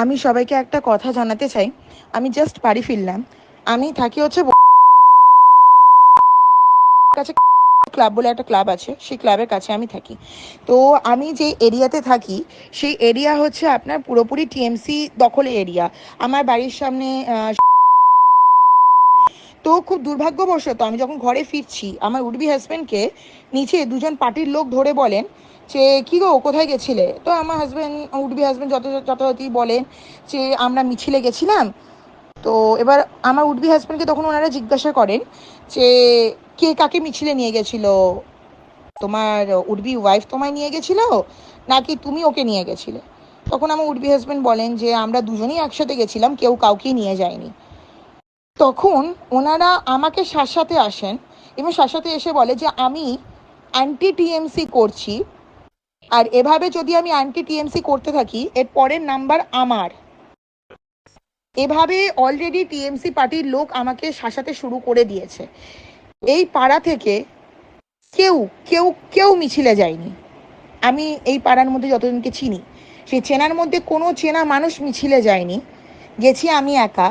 আমি সবাইকে একটা কথা জানাতে চাই। আমি জাস্ট বাড়ি ফিরলাম। আমি থাকি হচ্ছে কাছে ক্লাব বলে একটা ক্লাব আছে। সেই ক্লাবের কাছে আমি থাকি। তো আমি যে এরিয়াতে থাকি, সেই এরিয়া হচ্ছে আপনার পুরোপুরি টিএমসি দখলে এরিয়া আমার বাড়ির সামনে তো খুব দুর্ভাগ্যবশত আমি যখন ঘরে ফিরছি, আমার উডবি হাজব্যান্ডকে নিচে দুজন পার্টির লোক ধরে বলেন যে, কী গো, কোথায় গেছিলে? তো আমার হাজব্যান্ড উডবি হাজব্যান্ড যত যথাযথই বলেন যে, আমরা মিছিলে গেছিলাম। তো এবার আমার উডবি হাজব্যান্ডকে তখন ওনারা জিজ্ঞাসা করেন যে, কে কাকে মিছিলে নিয়ে গেছিল? তোমার উডবি ওয়াইফ তোমায় নিয়ে গেছিল নাকি তুমি ওকে নিয়ে গেছিলে? তখন আমার উডবি হাজব্যান্ড বলেন যে, আমরা দুজনেই একসাথে গেছিলাম, কেউ কাউকেই নিয়ে যায়নি। তখন ওনারা আমাকে শাসাতে আসেন এবং শাসাতে এসে বলে যে, আমি অ্যান্টি টিএমসি করছি। আর এভাবে যদি আমি অ্যান্টি টিএমসি করতে থাকি, এর পরের নাম্বার আমার। এভাবে অলরেডি টিএমসি পার্টির লোক আমাকে শাসাতে শুরু করে দিয়েছে। এই পাড়া থেকে কেউ কেউ কেউ মিছিলে যায়নি। আমি এই পাড়ার মধ্যে যতজনকে চিনি, সেই চেনার মধ্যে কোনো চেনা মানুষ মিছিলে যায়নি। গেছি আমি একা।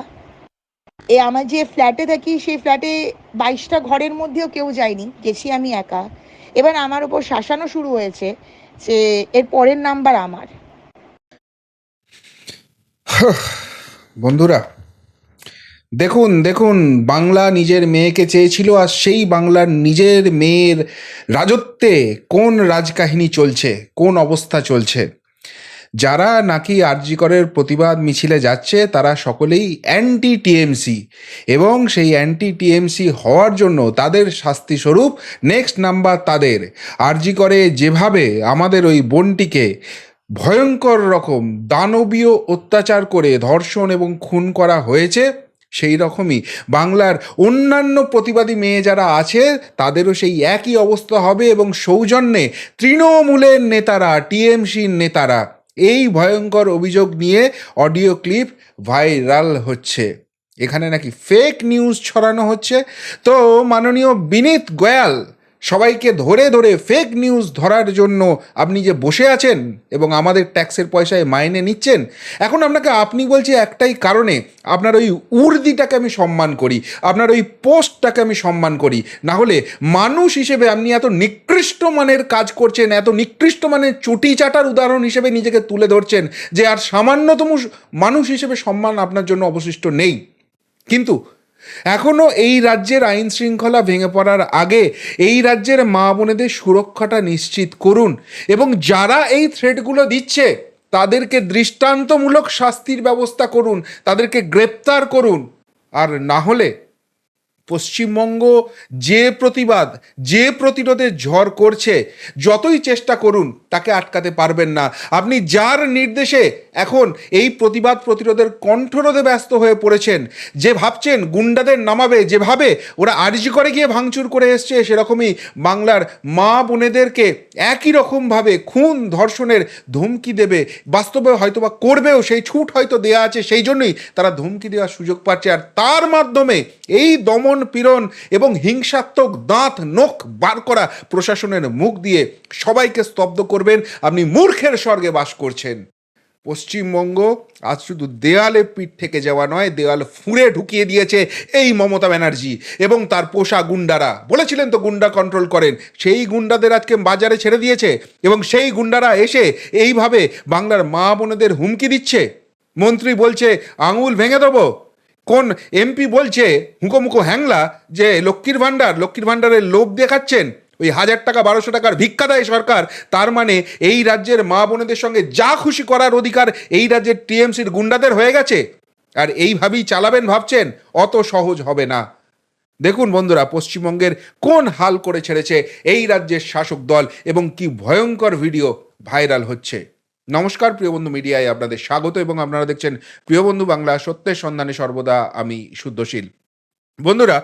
এ আমার যে ফ্ল্যাটে থাকি, সেই ফ্ল্যাটে বাইশটা ঘরের মধ্যেও কেউ যায়নি। গেছি আমি একা। এবার আমার ওপর শাসানো শুরু হয়েছে যে, এর পরের নাম্বার আমার। বন্ধুরা, দেখুন দেখুন, বাংলা নিজের মেয়েকে চেয়েছিল আর সেই বাংলার নিজের মেয়ের রাজত্বে কোন রাজকাহিনী চলছে, কোন অবস্থা চলছে? যারা নাকি আরজিকরের প্রতিবাদ মিছিলে যাচ্ছে, তারা সকলেই অ্যান্টি টিএমসি এবং সেই অ্যান্টি টিএমসি হওয়ার জন্য তাদের শাস্তি স্বরূপ নেক্সট নাম্বার তাদের আরজিকরে যেভাবে আমাদের ওই বোনটিকে ভয়ঙ্কর রকম দানবীয় অত্যাচার করে ধর্ষণ এবং খুন করা হয়েছে, সেই রকমই বাংলার অন্যান্য প্রতিবাদী মেয়ে যারা আছে, তাদেরও সেই একই অবস্থা হবে এবং সৌজন্যে তৃণমূলের নেতারা টিএমসির নেতারা এই ভয়ঙ্কর অভিযোগ নিয়ে অডিও ক্লিপ ভাইরাল হচ্ছে। এখানে নাকি ফেক নিউজ ছড়ানো হচ্ছে। তো মাননীয় বিনীত গোয়াল সবাইকে ধরে ধরে ফেক নিউজ ধরার জন্য আপনি যে বসে আছেন এবং আমাদের ট্যাক্সের পয়সায় মাইনে নিচ্ছেন, এখন আপনাকে আপনি বলছি একটাই কারণে আপনার ওই উর্দিটাকে আমি সম্মান করি, আপনার ওই পোস্টটাকে আমি সম্মান করি। না হলে মানুষ হিসেবে আপনি এত নিকৃষ্ট মানের কাজ করছেন, এত নিকৃষ্ট মানের চটি চাটার উদাহরণ হিসেবে নিজেকে তুলে ধরছেন যে আর সামান্যতম মানুষ হিসেবে সম্মান আপনার জন্য অবশিষ্ট নেই। কিন্তু এখনও এই রাজ্যের আইন শৃঙ্খলা ভেঙে পড়ার আগে এই রাজ্যের মা বোনেদের সুরক্ষাটা নিশ্চিত করুন এবং যারা এই থ্রেটগুলো দিচ্ছে, তাদেরকে দৃষ্টান্তমূলক শাস্তির ব্যবস্থা করুন, তাদেরকে গ্রেপ্তার করুন। আর না হলে পশ্চিমবঙ্গ যে প্রতিবাদ, যে প্রতিরোধের ঝড় করছে, যতই চেষ্টা করুন, তাকে আটকাতে পারবেন না। আপনি যার নির্দেশে এখন এই প্রতিবাদ প্রতিরোধের কণ্ঠরোধে ব্যস্ত হয়ে পড়েছেন। যে ভাবছেন গুন্ডাদের নামাবে, যেভাবে ওরা আর্জি করে গিয়ে ভাঙচুর করে এসছে, সেরকমই বাংলার মা বোনেদেরকে একই রকমভাবে খুন ধর্ষণের ধমকি দেবে। বাস্তবে হয়তোবা করবেও, সেই ছুট হয়তো দেয়া আছে, সেই জন্যই তারা ধমকি দেওয়ার সুযোগ পাচ্ছে। আর তার মাধ্যমে এই দমন পীড়ন এবং হিংসাত্মক দাঁত নখ বার করা প্রশাসনের মুখ দিয়ে সবাইকে স্তব্ধ করবেন। আপনি মূর্খের স্বর্গে বাস করছেন। পশ্চিমবঙ্গ আজ শুধু দেয়ালে পিঠ থেকে যাওয়া নয় দেওয়াল ফুঁড়ে ঢুকিয়ে দিয়েছে এই মমতা ব্যানার্জি এবং তার পোষা গুন্ডারা। বলেছিলেন তো গুন্ডা কন্ট্রোল করেন, সেই গুন্ডাদের আজকে বাজারে ছেড়ে দিয়েছে এবং সেই গুন্ডারা এসে এইভাবে বাংলার মা বোনেদের হুমকি দিচ্ছে। মন্ত্রী বলছে, আঙুল ভেঙে দেবো। কোন এমপি বলছে হুঁকোমুখো হ্যাংলা যে লক্ষ্মীর ভাণ্ডার, লক্ষ্মীর ভাণ্ডারের লোভ দেখাচ্ছেন। ওই হাজার টাকা, বারোশো টাকার ভিক্ষা দেয় সরকার, তার মানে এই রাজ্যের মা বোনেদের সঙ্গে যা খুশি করার অধিকার এই রাজ্যের টিএমসির গুন্ডাদের হয়ে গেছে। আর এইভাবেই চালাবেন ভাবছেন, অত সহজ হবে না। দেখুন বন্ধুরা, পশ্চিমবঙ্গের কোন হাল করে ছেড়েছে এই রাজ্যের শাসক দল এবং কি ভয়ঙ্কর ভিডিও ভাইরাল হচ্ছে। নমস্কার, প্রিয় বন্ধু মিডিয়ায় আপনাদের স্বাগত এবং আপনারা দেখছেন প্রিয় বন্ধু বাংলা সত্যের সন্ধানে সর্বদা আমি শুদ্ধশীল। বন্ধুরা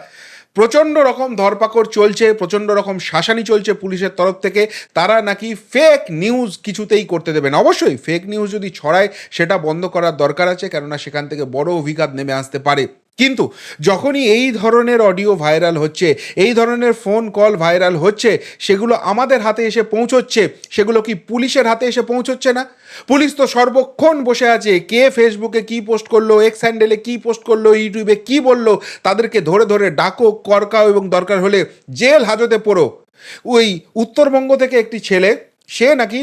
প্রচণ্ড রকম ধরপাকড় চলছে, প্রচণ্ড রকম শাসানি চলছে পুলিশের তরফ থেকে। তারা নাকি ফেক নিউজ কিছুতেই করতে দেবেন অবশ্যই ফেক নিউজ যদি ছড়ায়, সেটা বন্ধ করার দরকার আছে, কেননা সেখান থেকে বড় অভিঘাত নেমে আসতে পারে। কিন্তু যখনই এই ধরনের অডিও ভাইরাল হচ্ছে, এই ধরনের ফোন কল ভাইরাল হচ্ছে, সেগুলো আমাদের হাতে এসে পৌঁছচ্ছে, সেগুলো কি পুলিশের হাতে এসে পৌঁছচ্ছে না? পুলিশ তো সর্বক্ষণ বসে আছে, কে ফেসবুকে কি পোস্ট করল এক্স হ্যান্ডেলে কি পোস্ট করল ইউটিউবে কি বলল, তাদেরকে ধরে ধরে ডাকো করকাও এবং দরকার হলে জেল হাজতে পড়ো। ওই উত্তরবঙ্গ থেকে একটি ছেলে সে নাকি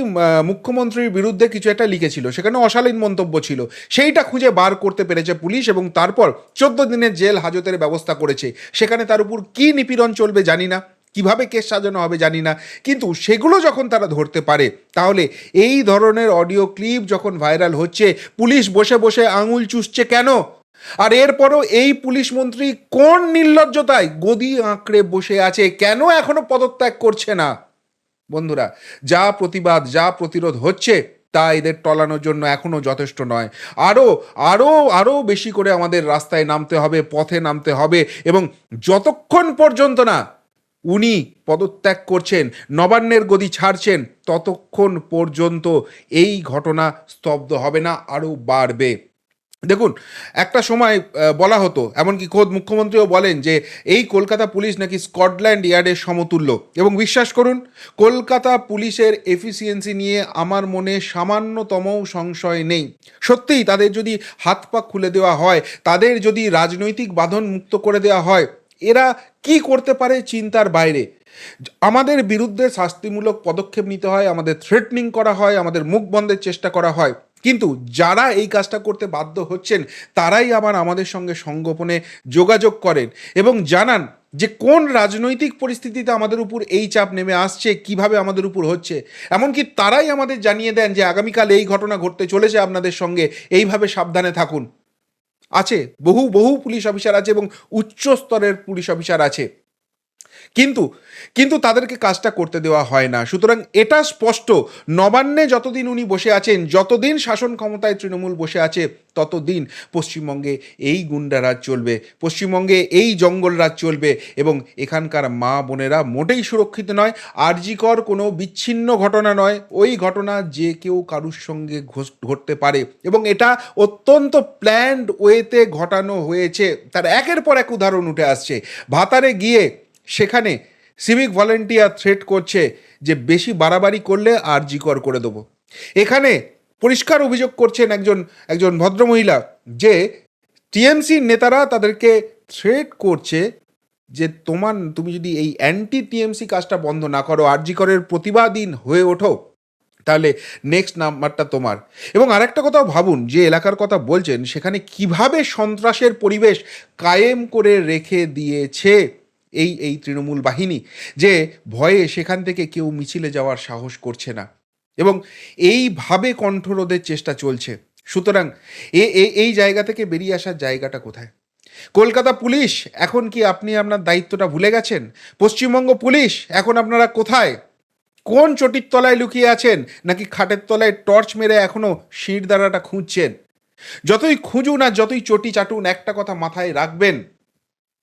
মুখ্যমন্ত্রীর বিরুদ্ধে কিছু একটা লিখেছিল, সেখানে অশালীন মন্তব্য ছিল। সেইটা খুঁজে বার করতে পেরেছে পুলিশ এবং তারপর চোদ্দ দিনের জেল হাজতের ব্যবস্থা করেছে। সেখানে তার উপর কী নিপীড়ন চলবে জানি না, কীভাবে কেস সাজানো হবে জানি না। কিন্তু সেগুলো যখন তারা ধরতে পারে, তাহলে এই ধরনের অডিও ক্লিপ যখন ভাইরাল হচ্ছে, পুলিশ বসে বসে আঙুল চুষছে কেন? আর এরপরও এই পুলিশ মন্ত্রী কোন নির্লজ্জতায় গদি আঁকড়ে বসে আছে, কেন এখনও পদত্যাগ করছে না? বন্ধুরা, যা প্রতিবাদ, যা প্রতিরোধ হচ্ছে তা এদের টলানোর জন্য এখনও যথেষ্ট নয়। আরও আরও আরও বেশি করে আমাদের রাস্তায় নামতে হবে, পথে নামতে হবে এবং যতক্ষণ পর্যন্ত না উনি পদত্যাগ করছেন, নবান্নের গদি ছাড়ছেন, ততক্ষণ পর্যন্ত এই ঘটনা স্তব্ধ হবে না আরও বাড়বে। দেখুন, একটা সময় বলা হতো, এমনকি খোদ মুখ্যমন্ত্রীও বলেন যে, এই কলকাতা পুলিশ নাকি স্কটল্যান্ড ইয়ার্ডের সমতুল্য। এবং বিশ্বাস করুন, কলকাতা পুলিশের এফিসিয়েন্সি নিয়ে আমার মনে সামান্যতম সংশয় নেই। সত্যিই তাদের যদি হাত পা খুলে দেওয়া হয়, তাদের যদি রাজনৈতিক বাঁধন মুক্ত করে দেওয়া হয়, এরা কি করতে পারে চিন্তার বাইরে? আমাদের বিরুদ্ধে শাস্তিমূলক পদক্ষেপ নিতে হয়, আমাদের থ্রেটনিং করা হয়, আমাদের মুখ বন্ধের চেষ্টা করা হয়। কিন্তু যারা এই কাজটা করতে বাধ্য হচ্ছেন, তারাই আবার আমাদের সঙ্গে সংগোপনে যোগাযোগ করেন এবং জানান যে কোন রাজনৈতিক পরিস্থিতিতে আমাদের উপর এই চাপ নেমে আসছে, কীভাবে আমাদের উপর হচ্ছে। এমনকি তারাই আমাদের জানিয়ে দেন যে আগামীকাল এই ঘটনা ঘটতে চলেছে আপনাদের সঙ্গে, এইভাবে সাবধানে থাকুন। আছে, বহু বহু পুলিশ অফিসার আছে এবং উচ্চ স্তরের পুলিশ অফিসার আছে। কিন্তু কিন্তু তাদেরকে কাজটা করতে দেওয়া হয় না। সুতরাং এটা স্পষ্ট। নবান্নে যতদিন উনি বসে আছেন, যতদিন শাসন ক্ষমতায় তৃণমূল বসে আছে, ততদিন পশ্চিমবঙ্গে এই গুন্ডারাজ চলবে, পশ্চিমবঙ্গে এই জঙ্গলরাজ চলবে এবং এখানকার মা বোনেরা মোটেই সুরক্ষিত নয়। আরজিকর কোনো বিচ্ছিন্ন ঘটনা নয়। ওই ঘটনা যে কেউ কারুর সঙ্গে ঘটতে পারে এবং এটা অত্যন্ত প্ল্যান্ড ওয়েতে ঘটানো হয়েছে। তার একের পর এক উদাহরণ উঠে আসছে। ভাতারে গিয়ে সেখানে সিভিক ভলেন্টিয়ার থ্রেট করছে যে বেশি বাড়াবাড়ি করলে আর জিকর করে দেবো। এখানে পরিষ্কার অভিযোগ করছেন একজন একজন ভদ্রমহিলা যে টিএমসির নেতারা তাদেরকে থ্রেট করছে যে তোমার, তুমি যদি এই অ্যান্টি টিএমসি কাজটা বন্ধ না করো আরজিকরের প্রতিবাদীন হয়ে ওঠো, তাহলে নেক্সট নাম্বারটা তোমার। এবং আরেকটা কথাও ভাবুন, যে এলাকার কথা বলছেন, সেখানে কীভাবে সন্ত্রাসের পরিবেশ কায়েম করে রেখে দিয়েছে? এই এই তৃণমূল বাহিনী যে ভয়ে সেখান থেকে কেউ মিছিলে যাওয়ার সাহস করছে না। এবং এইভাবে কণ্ঠরোধের চেষ্টা চলছে। সুতরাং এ এই জায়গা থেকে বেরিয়ে আসার জায়গাটা কোথায়? কলকাতা পুলিশ, এখন কি আপনি আপনার দায়িত্বটা ভুলে গেছেন? পশ্চিমবঙ্গ পুলিশ, এখন আপনারা কোথায়? কোন চটির তলায় লুকিয়ে আছেন? নাকি খাটের তলায় টর্চ মেরে এখনও শিরদাঁড়াটা খুঁজছেন? যতই খুঁজুন আর যতই চটি চাটুন, একটা কথা মাথায় রাখবেন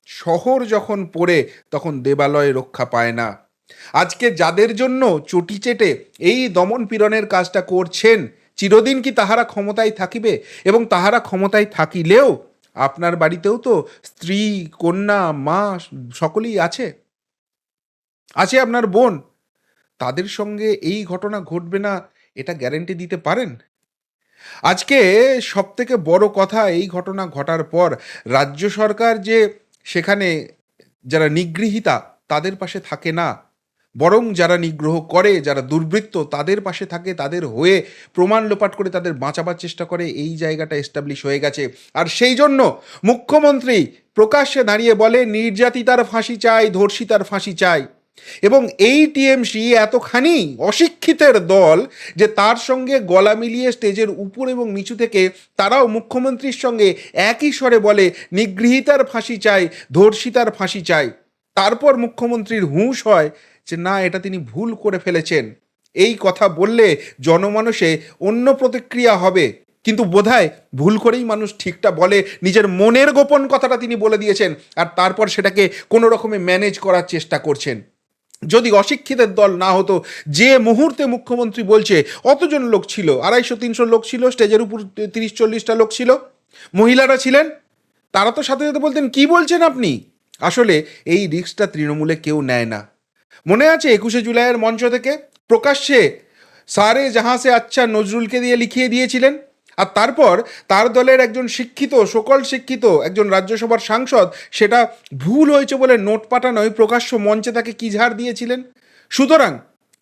শহর যখন পড়ে, তখন দেবালয় রক্ষা পায় না। আজকে যাদের জন্য চটি চেটে এই দমন পীড়নের কাজটা করছেন, চিরদিন কি তাহারা ক্ষমতায় থাকিবে? এবং তাহারা ক্ষমতায় থাকিলেও আপনার বাড়িতেও তো স্ত্রী, কন্যা, মা সকলেই আছে? আছে আপনার বোন। তাদের সঙ্গে এই ঘটনা ঘটবে না, এটা গ্যারেন্টি দিতে পারেন? আজকে সব থেকে বড় কথা এই ঘটনা ঘটার পর, রাজ্য সরকার যে সেখানে যারা নিগৃহীতা তাদের পাশে থাকে না। বরং যারা নিগ্রহ করে, যারা দুর্বৃত্ত তাদের পাশে থাকে, তাদের হয়ে প্রমাণ লোপাট করে তাদের বাঁচাবার চেষ্টা করে, এই জায়গাটা এস্টাবলিশ হয়ে গেছে। আর সেই জন্য মুখ্যমন্ত্রী প্রকাশ্যে দাঁড়িয়ে বলে, নির্যাতিতার ফাঁসি চাই, ধর্ষিতার ফাঁসি চাই। এবং এই টিএমসি এতখানি অশিক্ষিতের দল যে তার সঙ্গে গলা মিলিয়ে স্টেজের উপর এবং নিচু থেকে তারাও মুখ্যমন্ত্রীর সঙ্গে একই স্বরে বলে, নিগৃহীতার ফাঁসি চাই ধর্ষিতার ফাঁসি চাই তারপর মুখ্যমন্ত্রীর হুঁশ হয় যে, না, এটা তিনি ভুল করে ফেলেছেন। এই কথা বললে জনমানসে অন্য প্রতিক্রিয়া হবে। কিন্তু বোধহয় ভুল করেই মানুষ ঠিকটা বলে, নিজের মনের গোপন কথাটা তিনি বলে দিয়েছেন, আর তারপর সেটাকে কোনো রকমে ম্যানেজ করার চেষ্টা করছেন। যদি অশিক্ষিতের দল না হতো, যে মুহূর্তে মুখ্যমন্ত্রী বলছে, অতজন লোক ছিল, আড়াইশো, তিনশো লোক ছিল, স্টেজের উপর তিরিশ, চল্লিশটা লোক ছিল, মহিলারা ছিলেন, তারা তো সাথে সাথে বলতেন, কি বলছেন আপনি? আসলে এই রিস্কটা তৃণমূলে কেউ নেয় না। মনে আছে একুশে জুলাইয়ের মঞ্চ থেকে প্রকাশ্যে সারে জাহাঁ সে আচ্ছা নজরুলকে দিয়ে লিখিয়ে দিয়েছিলেন? আর তারপর তার দলের একজন শিক্ষিত, সকল শিক্ষিত একজন রাজ্যসভার সাংসদ, সেটা ভুল হয়েছে বলে নোট পাঠানোয় প্রকাশ্য মঞ্চে তাকে কি ঝাড় দিয়েছিলেন? সুতরাং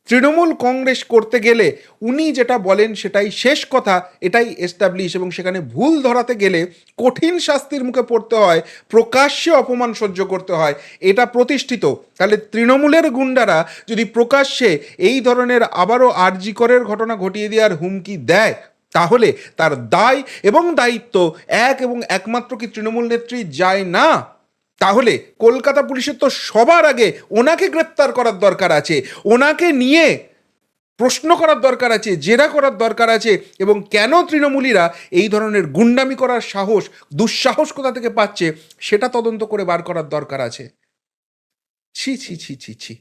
তৃণমূল কংগ্রেস করতে গেলে উনি যেটা বলেন সেটাই শেষ কথা, এটাই এস্টাবলিশ এবং সেখানে ভুল ধরাতে গেলে কঠিন শাস্তির মুখে পড়তে হয়, প্রকাশ্যে অপমান সহ্য করতে হয়, এটা প্রতিষ্ঠিত। তাহলে তৃণমূলের গুন্ডারা যদি প্রকাশ্যে এই ধরনের আবারও আরজিকরের ঘটনা ঘটিয়ে দেওয়ার হুমকি দেয় তাহলে তার দায় এবং দায়িত্ব এক এবং একমাত্র কি তৃণমূল নেত্রী যায় না? তাহলে কলকাতা পুলিশের তো সবার আগে ওনাকে গ্রেপ্তার করার দরকার আছে, ওনাকে নিয়ে প্রশ্ন করার দরকার আছে, জেরা করার দরকার আছে এবং কেন তৃণমূলীরা এই ধরনের গুন্ডামি করার সাহস, দুঃসাহস কোথা থেকে পাচ্ছে সেটা তদন্ত করে বার করার দরকার আছে। ছি ছি ছি ছি ছি।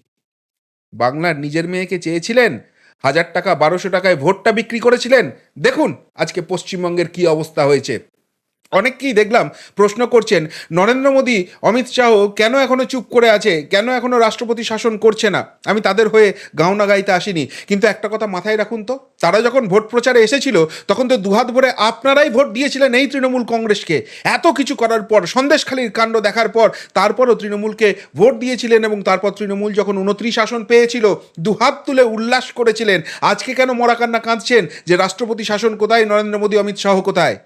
বাংলার নিজের মেয়েকে চেয়েছিলেন হাজার টাকা বারোশো টাকায় ভোটটা বিক্রি করেছিলেন? দেখুন আজকে পশ্চিমবঙ্গের কি অবস্থা হয়েছে। অনেককেই দেখলাম প্রশ্ন করছেন, নরেন্দ্র মোদী, অমিত শাহ কেন এখনও চুপ করে আছে? কেন এখনও রাষ্ট্রপতি শাসন করছে না? আমি তাদের হয়ে গাওনা গাইতে আসিনি। কিন্তু একটা কথা মাথায় রাখুন তো, তারা যখন ভোট প্রচারে এসেছিল, তখন তো দুহাত ভরে আপনারাই ভোট দিয়েছিলেন এই তৃণমূল কংগ্রেসকে। এত কিছু করার পর, সন্দেশখালীর কাণ্ড দেখার পর, তারপরও তৃণমূলকে ভোট দিয়েছিলেন এবং তারপর তৃণমূল যখন উনত্রিশ আসন পেয়েছিল, দুহাত তুলে উল্লাস করেছিলেন। আজকে কেন মরাকান্না কাঁদছেন যে রাষ্ট্রপতি শাসন কোথায়, নরেন্দ্র মোদী, অমিত শাহ কোথায়?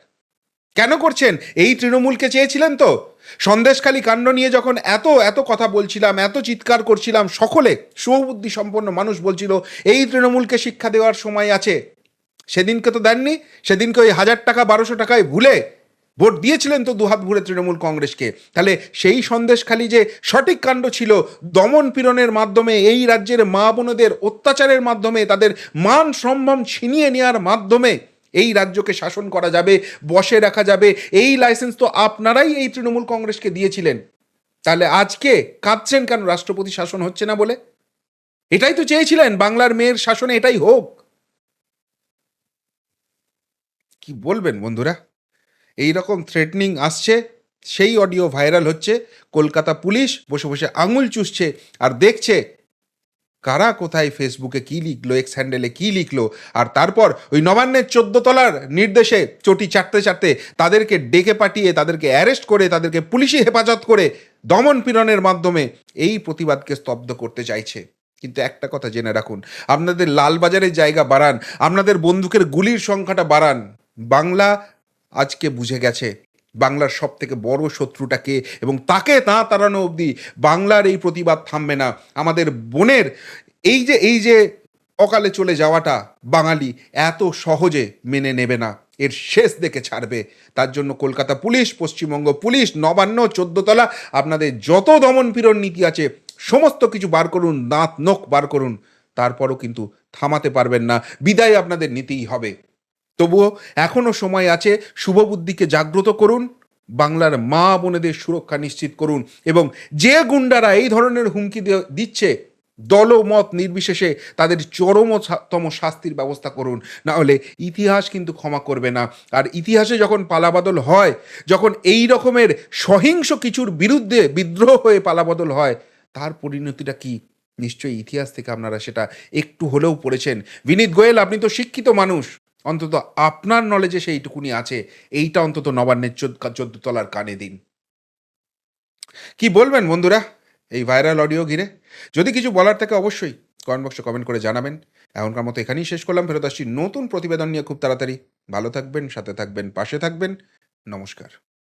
কেন করছেন? এই তৃণমূলকে চেয়েছিলেন তো? সন্দেশখালী কাণ্ড নিয়ে যখন এত এত কথা বলছিলাম, এত চিৎকার করছিলাম সকলে সুবুদ্ধি সম্পন্ন মানুষ বলছিল, এই তৃণমূলকে শিক্ষা দেওয়ার সময় আছে। সেদিনকে তো দেননি, সেদিনকে ওই হাজার টাকা, বারোশো টাকায় ভুলে ভোট দিয়েছিলেন তো দুহাত ভুলে তৃণমূল কংগ্রেসকে। তাহলে সেই সন্দেশখালী যে সঠিক কাণ্ড ছিল, দমন পীড়নের মাধ্যমে, এই রাজ্যের মা বোনদের অত্যাচারের মাধ্যমে, তাদের মান সম্ভ্রম ছিনিয়ে নেওয়ার মাধ্যমে এই রাজ্যকে শাসন করা যাবে, বসে রাখা যাবে। এই লাইসেন্স তো আপনারাই এই তৃণমূল কংগ্রেসকে দিয়েছিলেন। তাহলে আজকে কাঁদছেন কেন? রাষ্ট্রপতি শাসন হচ্ছে না বলে? এটাই তো চেয়েছিলেন, বাংলার মেয়ের শাসনে এটাই হোক। কি বলবেন বন্ধুরা? এই রকম থ্রেটনিং আসছে, সেই অডিও ভাইরাল হচ্ছে। কলকাতা পুলিশ বসে বসে আঙুল চুষছে আর দেখছে কারা কোথায় ফেসবুকে কি লিখলো এক্স হ্যান্ডেলে কি লিখলো, আর তারপর ওই নবান্নের চোদ্দ তলার নির্দেশে চটি চাটতে চাটতে তাদেরকে ডেকে পাঠিয়ে, তাদেরকে অ্যারেস্ট করে, তাদেরকে পুলিশি হেফাজত করে দমন পীড়নের মাধ্যমে এই প্রতিবাদকে স্তব্ধ করতে চাইছে। কিন্তু একটা কথা জেনে রাখুন, আপনাদের লালবাজারের জায়গা বাড়ান, আপনাদের বন্দুকের গুলির সংখ্যাটা বাড়ান, বাংলা আজকে বুঝে গেছে বাংলার সব থেকে বড় শত্রুটাকে এবং তাকে তা তাড়ানো অবধি বাংলার এই প্রতিবাদ থামবে না। আমাদের বোনের এই যে এই যে অকালে চলে যাওয়াটা বাঙালি এত সহজে মেনে নেবে না। এর শেষ দেখে ছাড়বে। তার জন্য কলকাতা পুলিশ, পশ্চিমবঙ্গ পুলিশ, নবান্ন, চোদ্দতলা, আপনাদের যত দমন পীড়ন নীতি আছে, সমস্ত কিছু বার করুন, দাঁত নখ বার করুন, তারপরও কিন্তু থামাতে পারবেন না। বিদায় আপনাদের নিতেই হবে। তবুও এখনও সময় আছে শুভবুদ্ধিকে জাগ্রত করুন, বাংলার মা বোনেদের সুরক্ষা নিশ্চিত করুন এবং যে গুন্ডারা এই ধরনের হুমকি দিচ্ছে, দলমত নির্বিশেষে তাদের চরমতম শাস্তির ব্যবস্থা করুন। না হলে ইতিহাস কিন্তু ক্ষমা করবে না। আর ইতিহাসে যখন পালাবদল হয়, যখন এই রকমের সহিংস কিছুর বিরুদ্ধে বিদ্রোহ হয়ে পালাবদল হয়, তার পরিণতিটা কি? নিশ্চয়ই ইতিহাস থেকে আপনারা সেটা একটু হলেও পড়েছেন। বিনীত গোয়েল, আপনি তো শিক্ষিত মানুষ। অন্তত আপনার নলেজে সেইটুকুনি আছে। এইটা অন্তত নবান্নের চোদ্দ তলার কানে দিন। কি বলবেন বন্ধুরা? এই ভাইরাল অডিও ঘিরে। যদি কিছু বলার থাকে অবশ্যই কমেন্ট বক্সে কমেন্ট করে জানাবেন। এখনকার মতো এখানেই শেষ করলাম। ফেরত আসছি নতুন প্রতিবেদন নিয়ে খুব তাড়াতাড়ি। ভালো থাকবেন, সাথে থাকবেন, পাশে থাকবেন। নমস্কার।